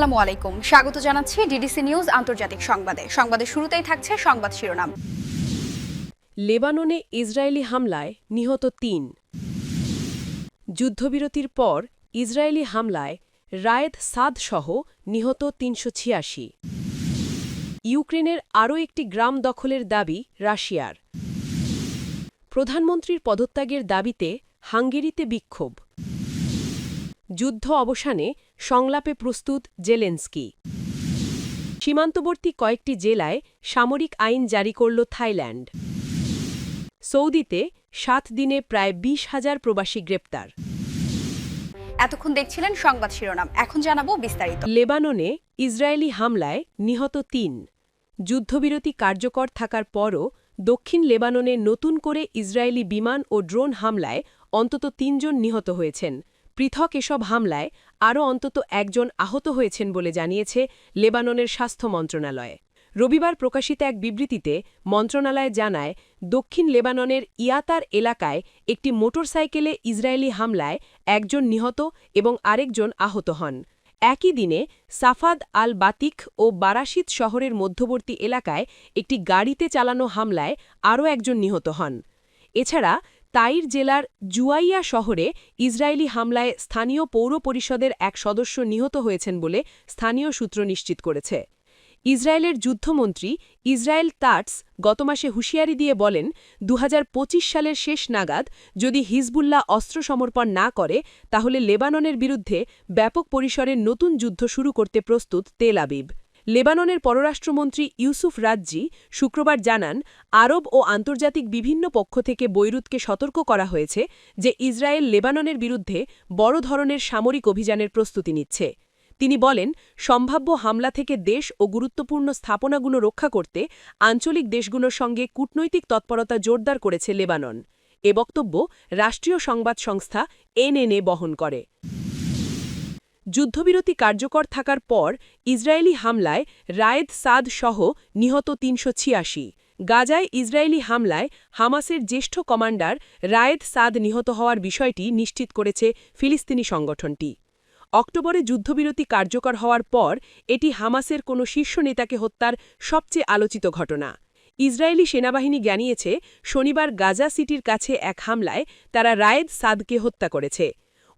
আসসালামু আলাইকুম। স্বাগত জানাচ্ছি ডিডিসি নিউজ আন্তর্জাতিক সংবাদে। শুরুতেই থাকছে সংবাদ শিরোনাম। লেবাননে ইসরায়েলি হামলায় নিহত তিন। যুদ্ধবিরতির পর ইসরায়েলি হামলায় রায়েদ সাদ সহ নিহত তিনশো ছিয়াশি। ইউক্রেনের আরও একটি গ্রাম দখলের দাবি রাশিয়ার। প্রধানমন্ত্রীর পদত্যাগের দাবিতে হাঙ্গেরিতে বিক্ষোভ। যুদ্ধ অবসানে সংলাপে প্রস্তুত জেলেন্সকি। সীমান্তবর্তী কয়েকটি জেলায় সামরিক আইন জারি করল থাইল্যান্ড। সৌদিতে সাত দিনে প্রায় বিশ হাজার প্রবাসী গ্রেপ্তার। এতক্ষণ দেখছিলেন সংবাদ শিরোনাম। এখন জানাব বিস্তারিত। লেবাননে ইসরায়েলি হামলায় নিহত তিন। যুদ্ধবিরতি কার্যকর থাকার পরও দক্ষিণ লেবাননে নতুন করে ইসরায়েলি বিমান ও ড্রোন হামলায় অন্তত তিনজন নিহত হয়েছেন। পৃথক এসব হামলায় আরও অন্তত একজন আহত হয়েছেন বলে জানিয়েছে লেবাননের স্বাস্থ্য মন্ত্রণালয়। রবিবার প্রকাশিত এক বিবৃতিতে মন্ত্রণালয় জানায়, দক্ষিণ লেবাননের ইয়াতার এলাকায় একটি মোটরসাইকেলে ইসরায়েলি হামলায় একজন নিহত এবং আরেকজন আহত হন। একই দিনে সাফাদ আল বাতিক ও বারাশিদ শহরের মধ্যবর্তী এলাকায় একটি গাড়িতে চালানো হামলায় আরও একজন নিহত হন। এছাড়া তাইর জেলার জুয়াইয়া শহরে ইসরায়েলি হামলায় স্থানীয় পৌর পরিষদের এক সদস্য নিহত হয়েছেন বলে স্থানীয় সূত্র নিশ্চিত করেছে। ইসরায়েলের যুদ্ধমন্ত্রী ইসরায়েল তাটস গত মাসে হুঁশিয়ারি দিয়ে বলেন দু হাজার পঁচিশ সালের শেষ নাগাদ যদি হিজবুল্লাহ অস্ত্র সমর্পণ না করে, তাহলে লেবাননের বিরুদ্ধে ব্যাপক পরিসরে নতুন যুদ্ধ শুরু করতে প্রস্তুত তেল আবিব। লেবাননের পররাষ্ট্রমন্ত্রী ইউসুফ রাজ্জি শুক্রবার জানান, আরব ও আন্তর্জাতিক বিভিন্ন পক্ষ থেকে বৈরুতকে সতর্ক করা হয়েছে যে ইসরায়েল লেবাননের বিরুদ্ধে বড় ধরনের সামরিক অভিযানের প্রস্তুতি নিচ্ছে। তিনি বলেন, সম্ভাব্য হামলা থেকে দেশ ও গুরুত্বপূর্ণ স্থাপনাগুলো রক্ষা করতে আঞ্চলিক দেশগুলোর সঙ্গে কূটনৈতিক তৎপরতা জোরদার করেছে লেবানন। এ বক্তব্য রাষ্ট্রীয় সংবাদ সংস্থা এনএনএ বহন করে। যুদ্ধবিরতি কার্যকর থাকার পর ইসরায়েলি হামলায় রায়েদ সাদ সহ নিহত তিনশো ছিয়াশি। গাজায় ইসরায়েলি হামলায় হামাসের জ্যেষ্ঠ কমান্ডার রায়েদ সাদ নিহত হওয়ার বিষয়টি নিশ্চিত করেছে ফিলিস্তিনি সংগঠনটি। অক্টোবরে যুদ্ধবিরতি কার্যকর হওয়ার পর এটি হামাসের কোনো শীর্ষ নেতাকে হত্যার সবচেয়ে আলোচিত ঘটনা। ইসরায়েলি সেনাবাহিনী জানিয়েছে, শনিবার গাজা সিটির কাছে এক হামলায় তারা রায়েদ সাদকে হত্যা করেছে।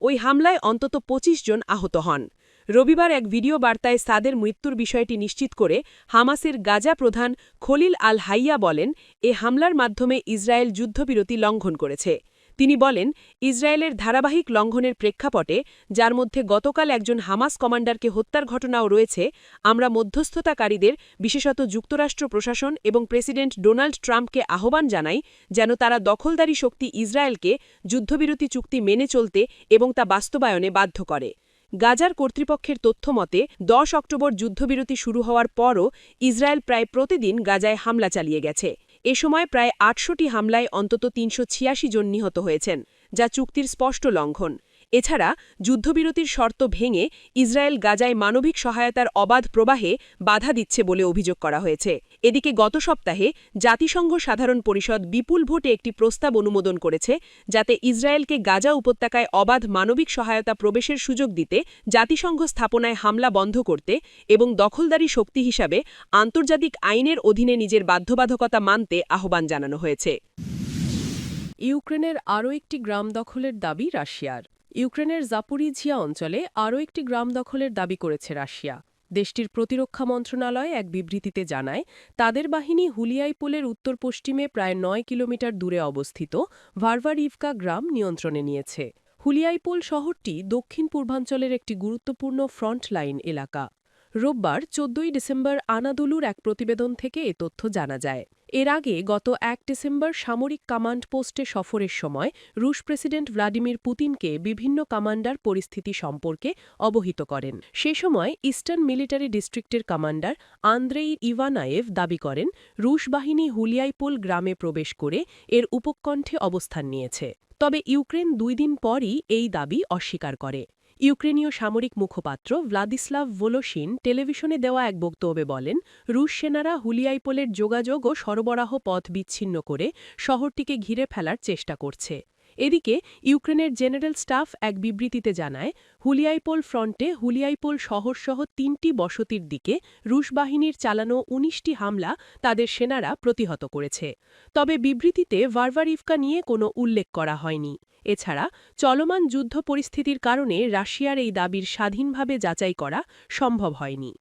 ওই হামলায় অন্তত ২৫ জন আহত হন। রবিবার এক ভিডিও বার্তায় সাদের মৃত্যুর বিষয়টি নিশ্চিত করে হামাসের গাজা প্রধান খলিল আল হাইয়া বলেন, এ হামলার মাধ্যমে ইসরায়েল যুদ্ধবিরতি লঙ্ঘন করেছে। তিনি বলেন, ইসরায়েলের ধারাবাহিক লঙ্ঘনের প্রেক্ষাপটে, যার মধ্যে গতকাল একজন হামাস কমান্ডারকে হত্যার ঘটনাও রয়েছে, আমরা মধ্যস্থতাকারীদের, বিশেষত যুক্তরাষ্ট্র প্রশাসন এবং প্রেসিডেন্ট ডোনাল্ড ট্রাম্পকে আহ্বান জানাই, যেন তারা দখলদারি শক্তি ইসরায়েলকে যুদ্ধবিরতি চুক্তি মেনে চলতে এবং তা বাস্তবায়নে বাধ্য করে। গাজার কর্তৃপক্ষের তথ্য মতে, দশ অক্টোবর যুদ্ধবিরতি শুরু হওয়ার পরও ইসরায়েল প্রায় প্রতিদিন গাজায় হামলা চালিয়ে গেছে। এ সময় প্রায় আটশোটি হামলায় অন্তত তিনশো ছিয়াশি জন নিহত হয়েছেন, যা চুক্তির স্পষ্ট লঙ্ঘন। এছাড়া যুদ্ধবিরতির শর্ত ভেঙে ইসরায়েল গাজায় মানবিক সহায়তার অবাধ প্রবাহে বাধা দিচ্ছে বলে অভিযোগ করা হয়েছে। এদিকে গত সপ্তাহে জাতিসংঘ সাধারণ পরিষদ বিপুল ভোটে একটি প্রস্তাব অনুমোদন করেছে, যাতে ইসরায়েলকে গাজা উপত্যকায় অবাধ মানবিক সহায়তা প্রবেশের সুযোগ দিতে জাতিসংঘ স্থাপনায় হামলা বন্ধ করতে এবং দখলদারি শক্তি হিসাবে আন্তর্জাতিক আইনের অধীনে নিজের বাধ্যবাধকতা মানতে আহ্বান জানানো হয়েছে। ইউক্রেনের আরও একটি গ্রাম দখলের দাবি রাশিয়ার। ইউক্রেনের জাপুরিঝিয়া অঞ্চলে আরও একটি গ্রাম দখলের দাবি করেছে রাশিয়া। দেশটির প্রতিরক্ষা মন্ত্রণালয় এক বিবৃতিতে জানায়, তাদের বাহিনী হুলিয়াইপোলের উত্তর পশ্চিমে প্রায় নয় কিলোমিটার দূরে অবস্থিত ভারভারিভকা গ্রাম নিয়ন্ত্রণে নিয়েছে। হুলিয়াইপোল শহরটি দক্ষিণ পূর্বাঞ্চলের একটি গুরুত্বপূর্ণ ফ্রন্টলাইন এলাকা। রোববার চোদ্দই ডিসেম্বর আনাদুলুর এক প্রতিবেদন থেকে এ তথ্য জানা যায়। এর আগে গত এক ডিসেম্বর সামরিক কমান্ড পোস্টে সফরের সময় রুশ প্রেসিডেন্ট ভ্লাদিমির পুতিনকে বিভিন্ন কমান্ডার পরিস্থিতি সম্পর্কে অবহিত করেন। সে সময় ইস্টার্ন মিলিটারি ডিস্ট্রিক্টের কমান্ডার আন্দ্রেই ইভানায়েভ দাবি করেন, রুশ বাহিনী হুলিয়াইপোল গ্রামে প্রবেশ করে এর উপকণ্ঠে অবস্থান নিয়েছে। তবে ইউক্রেন দুই দিন পরই এই দাবি অস্বীকার করে। ইউক্রেনীয় সামরিক মুখপাত্র ভ্লাদিস্লাভ ভোলোসিন টেলিভিশনে দেওয়া এক বক্তব্যে বলেন, রুশ সেনারা হুলিয়াইপোলের যোগাযোগ ও সরবরাহ পথ বিচ্ছিন্ন করে শহরটিকে ঘিরে ফেলার চেষ্টা করছে। এদিকে, ইউক্রেনের জেনারেল স্টাফ এক বিবৃতিতে জানায়, হুলিয়াইপোল ফ্রন্টে হুলিয়াইপোল শহরসহ তিনটি বসতির দিকে রুশ বাহিনীর চালানো উনিশটি হামলা তাদের সেনারা প্রতিহত করেছে। তবে বিবৃতিতে ভারভারিভকা নিয়ে কোনো উল্লেখ করা হয়নি। এছাড়া চলমান যুদ্ধ পরিস্থিতির কারণে রাশিয়ার এই দাবির স্বাধীনভাবে যাচাই করা সম্ভব হয়নি।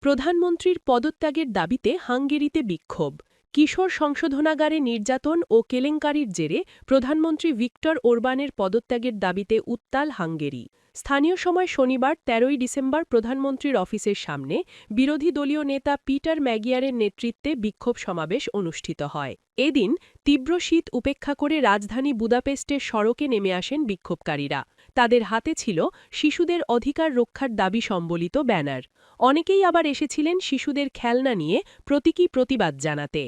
প্রধানমন্ত্রীর পদত্যাগের দাবিতে হাঙ্গেরিতে বিক্ষোভ। কিশোর সংশোধনাগারে নির্যাতন ও কেলেঙ্কারির জেরে প্রধানমন্ত্রী ভিক্টর ওরবানের পদত্যাগের দাবিতে উত্তাল হাঙ্গেরি। স্থানীয় সময় শনিবার তেরোই ডিসেম্বর প্রধানমন্ত্রীর অফিসের সামনে বিরোধী দলীয় নেতা পিটার ম্যাগিয়ারের নেতৃত্বে বিক্ষোভ সমাবেশ অনুষ্ঠিত হয়। এদিন তীব্র শীত উপেক্ষা করে রাজধানী বুদাপেস্টের সড়কে নেমে আসেন বিক্ষোভকারীরা। তাদের হাতে ছিল শিশুদের অধিকার রক্ষার দাবি সম্বলিত ব্যানার। অনেকেই আবার এসেছিলেন শিশুদের খেলনা নিয়ে প্রতীকী প্রতিবাদ জানাতে।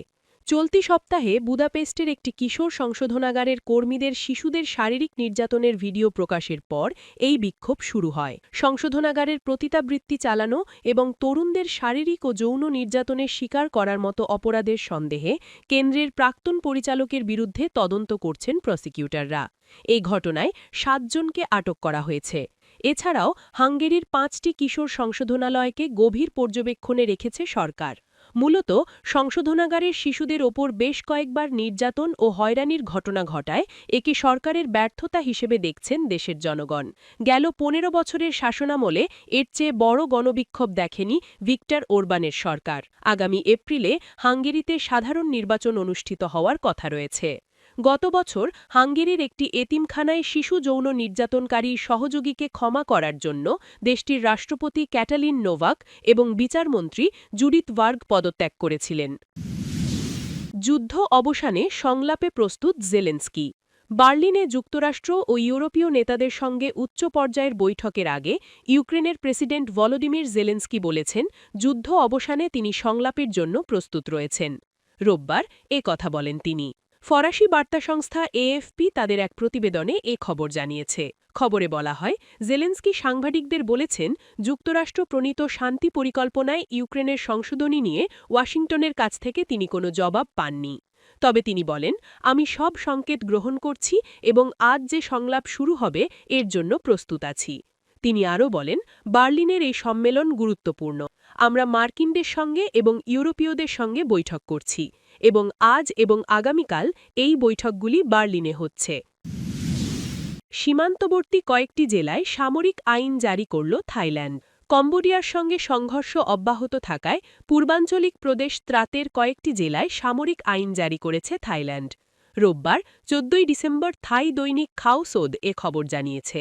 চলতি সপ্তাহে বুদাপেস্টের একটি কিশোর সংশোধনাগারের কর্মীদের শিশুদের শারীরিক নির্যাতনের ভিডিও প্রকাশের পর এই বিক্ষোভ শুরু হয়। সংশোধনাগারের প্রতিতাবৃত্তি চালানো এবং তরুণদের শারীরিক ও যৌন নির্যাতনের শিকার করার মতো অপরাধের সন্দেহে কেন্দ্রের প্রাক্তন পরিচালকের বিরুদ্ধে তদন্ত করছেন প্রসিকিউটররা। এই ঘটনায় সাতজনকে আটক করা হয়েছে। এছাড়াও হাঙ্গেরির পাঁচটি কিশোর সংশোধনালয়কে গভীর পর্যবেক্ষণে রেখেছে সরকার। মূলত সংশোধনাগারের শিশুদের ওপর বেশ কয়েকবার নির্যাতন ও হয়রানির ঘটনা ঘটায়, একে সরকারের ব্যর্থতা হিসেবে দেখছেন দেশের জনগণ। গেল পনেরো বছরের শাসনামলে এর চেয়ে বড় গণবিক্ষোভ দেখেনি ভিক্টর ওরবানের সরকার। আগামী এপ্রিলে হাঙ্গেরিতে সাধারণ নির্বাচন অনুষ্ঠিত হওয়ার কথা রয়েছে। গত বছর হাঙ্গেরির একটি এতিমখানায় শিশু যৌন নির্যাতনকারী সহযোগীকে ক্ষমা করার জন্য দেশটির রাষ্ট্রপতি ক্যাটালিন নোভাক এবং বিচারমন্ত্রী জুডিথ ওয়ার্গ পদত্যাগ করেছিলেন। যুদ্ধ অবসানে সংলাপে প্রস্তুত জেলেন্সকি। বার্লিনে যুক্তরাষ্ট্র ও ইউরোপীয় নেতাদের সঙ্গে উচ্চ পর্যায়ের বৈঠকের আগে ইউক্রেনের প্রেসিডেন্ট ভলোদিমির জেলেন্সকি বলেছেন, যুদ্ধ অবসানে তিনি সংলাপের জন্য প্রস্তুত রয়েছেন। রোববার এ কথা বলেন তিনি। ফরাসি বার্তা সংস্থা এএফপি তাদের এক প্রতিবেদনে এ খবর জানিয়েছে। খবরে বলা হয়, জেলেন্সকি সাংবাদিকদের বলেছেন, যুক্তরাষ্ট্র প্রণীত শান্তি পরিকল্পনায় ইউক্রেনের সংশোধনী নিয়ে ওয়াশিংটনের কাছ থেকে তিনি কোনো জবাব পাননি। তবে তিনি বলেন, আমি সব সংকেত গ্রহণ করছি এবং আজ যে সংলাপ শুরু হবে, এর জন্য প্রস্তুত আছি। তিনি আরও বলেন, বার্লিনের এই সম্মেলন গুরুত্বপূর্ণ। আমরা মার্কিনদের সঙ্গে এবং ইউরোপীয়দের সঙ্গে বৈঠক করছি এবং আজ এবং আগামীকাল এই বৈঠকগুলি বার্লিনে হচ্ছে। সীমান্তবর্তী কয়েকটি জেলায় সামরিক আইন জারি করল থাইল্যান্ড। কম্বোডিয়ার সঙ্গে সংঘর্ষ অব্যাহত থাকায় পূর্বাঞ্চলিক প্রদেশ ত্রাতের কয়েকটি জেলায় সামরিক আইন জারি করেছে থাইল্যান্ড। রোববার, চোদ্দই ডিসেম্বর থাই দৈনিক খাওসোদ এ খবর জানিয়েছে।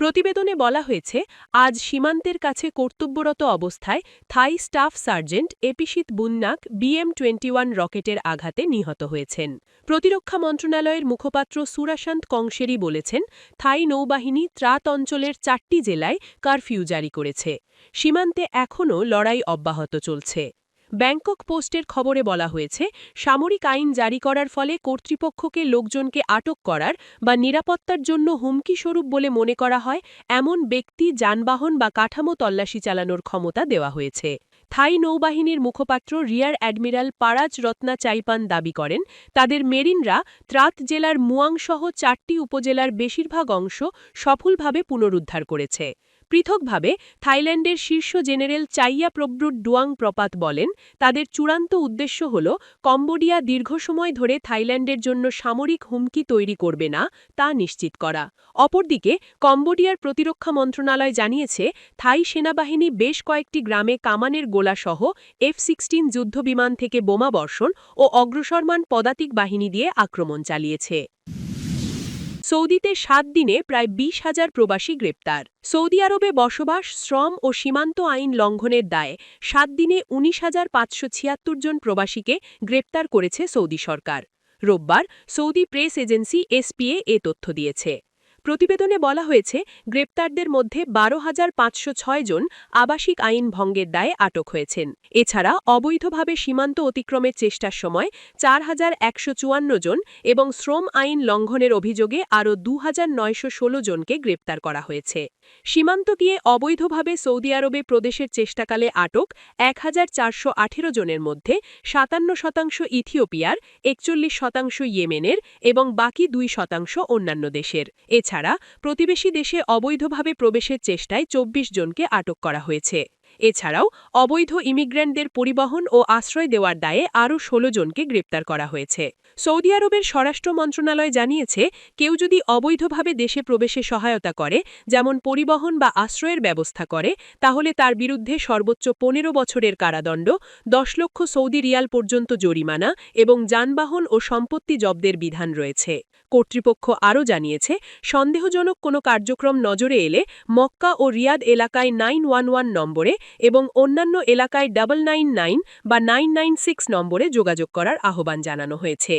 প্রতিবেদনে বলা হয়েছে, আজ সীমান্তের কাছে কর্তব্যরত অবস্থায় Thai staff sergeant Apisit Bunnak BM twenty one রকেটের আঘাতে নিহত হয়েছেন। প্রতিরক্ষা মন্ত্রণালয়ের মুখপাত্র সুরাশান্ত কংসেরি বলেছেন, থাই নৌবাহিনী ত্রাত অঞ্চলের চারটি জেলায় কারফিউ জারি করেছে। সীমান্তে এখনও লড়াই অব্যাহত চলছে। ব্যাংকক পোস্টের খবরে বলা হয়েছে, সামরিক আইন জারি করার ফলে কর্তৃপক্ষকে লোকজনকে আটক করার বা নিরাপত্তার জন্য হুমকিস্বরূপ বলে মনে করা হয়, এমন ব্যক্তি যানবাহন বা কাঠামো তল্লাশি চালানোর ক্ষমতা দেওয়া হয়েছে। থাই নৌবাহিনীর মুখপাত্র রিয়ার অ্যাডমিরাল পারাজ রত্না চাইপান দাবি করেন, তাদের মেরিনরা ত্রাত জেলার মুয়াংসহ চারটি উপজেলার বেশিরভাগ অংশ সফলভাবে পুনরুদ্ধার করেছে। পৃথকভাবে থাইল্যান্ডের শীর্ষ জেনারেল চাইয়া প্রব্রুট ডুয়াং প্রপাত বলেন, তাদের চূড়ান্ত উদ্দেশ্য হল, কম্বোডিয়া দীর্ঘ সময় ধরে থাইল্যান্ডের জন্য সামরিক হুমকি তৈরি করবে না, তা নিশ্চিত করা। অপরদিকে, কম্বোডিয়ার প্রতিরক্ষা মন্ত্রণালয় জানিয়েছে, থাই সেনাবাহিনী বেশ কয়েকটি গ্রামে কামানের গোলাসহ এফ সিক্সটিন যুদ্ধবিমান থেকে বোমা বর্ষণ ও অগ্রসরমান পদাতিক বাহিনী দিয়ে আক্রমণ চালিয়েছে। সৌদিতে সাত দিনে প্রায় বিশ হাজার প্রবাসী গ্রেপ্তার। সৌদি আরবে বসবাস, শ্রম ও সীমান্ত আইন লঙ্ঘনের দায়ে সাত দিনে উনিশ হাজার পাঁচশো ছিয়াত্তর জন প্রবাসীকে গ্রেপ্তার করেছে সৌদি সরকার। রোববার সৌদি প্রেস এজেন্সি এসপিএ এ তথ্য দিয়েছে। প্রতিবেদনে বলা হয়েছে, গ্রেপ্তারদের মধ্যে বারো হাজার পাঁচশো জন আবাসিক আইন ভঙ্গের দায়ে আটক হয়েছেন। এছাড়া অবৈধভাবে সীমান্ত অতিক্রমের চেষ্টার সময় চার হাজার একশো চুয়ান্ন জন এবং শ্রম আইন লঙ্ঘনের অভিযোগে আরও দু হাজার নয়শো ষোলো জনকে গ্রেপ্তার করা হয়েছে। সীমান্ত দিয়ে অবৈধভাবে সৌদি আরবে প্রদেশের চেষ্টাকালে আটক এক হাজার চারশো আঠেরো জনের মধ্যে সাতান্ন শতাংশ ইথিওপিয়ার, একচল্লিশ শতাংশ ইয়েমেনের এবং বাকি দুই শতাংশ অন্যান্য দেশের। এছাড়া প্রতিবেশী দেশে অবৈধভাবে প্রবেশের চেষ্টায় চব্বিশ জনকে আটক করা হয়েছে। এছাড়াও অবৈধ ইমিগ্রেন্টদের পরিবহন ও আশ্রয় দেওয়ার দায়ে আরও ষোলো জনকে গ্রেপ্তার করা হয়েছে। সৌদি আরবের স্বরাষ্ট্র মন্ত্রণালয় জানিয়েছে, কেউ যদি অবৈধভাবে দেশে প্রবেশে সহায়তা করে, যেমন পরিবহন বা আশ্রয়ের ব্যবস্থা করে, তাহলে তার বিরুদ্ধে সর্বোচ্চ পনেরো বছরের কারাদণ্ড, দশ লক্ষ সৌদি রিয়াল পর্যন্ত জরিমানা এবং যানবাহন ও সম্পত্তি জব্দের বিধান রয়েছে। কর্তৃপক্ষ আরও জানিয়েছে, সন্দেহজনক কোনো কার্যক্রম নজরে এলে মক্কা ও রিয়াদ এলাকায় নাইন ওয়ান ওয়ান নম্বরে এবং অন্যান্য এলাকায় ডাবল নাইন নাইন বা নাইন নাইন সিক্স নম্বরে যোগাযোগ করার আহ্বান জানানো হয়েছে।